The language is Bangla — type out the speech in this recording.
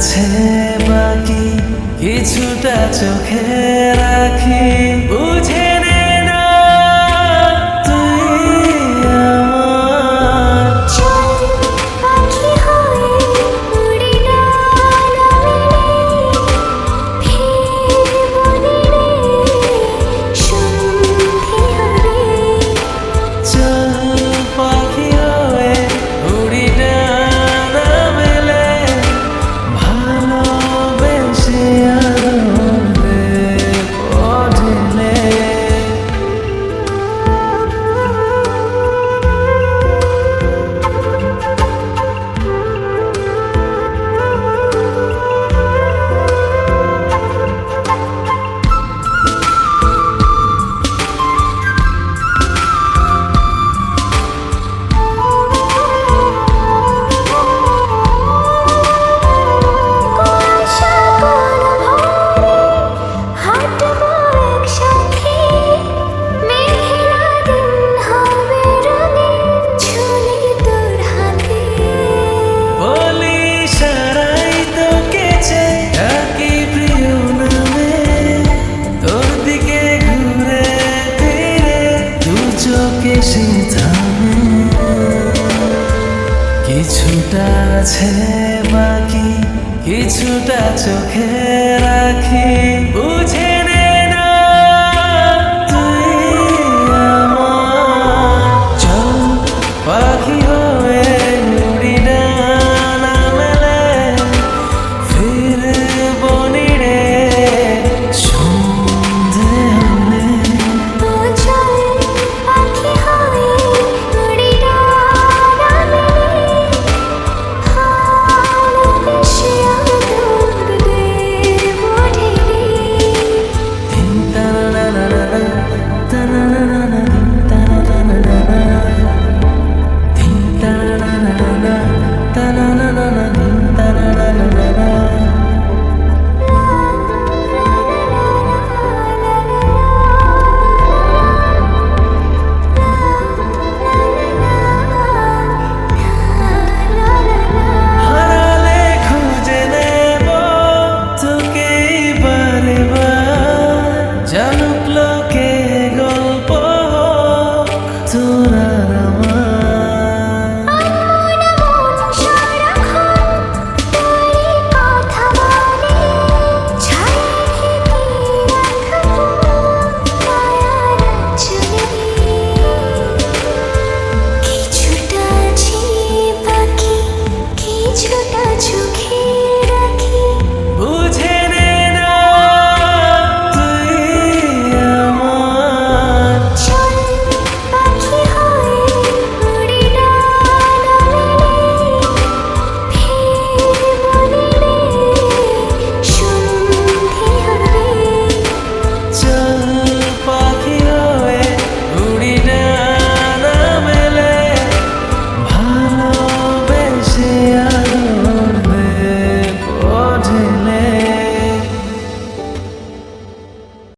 আছে বাকি কিছুটা চোখে রাখ কিছুটা আছে বাকি কিছুটা চোখে রাখি বুঝে got you.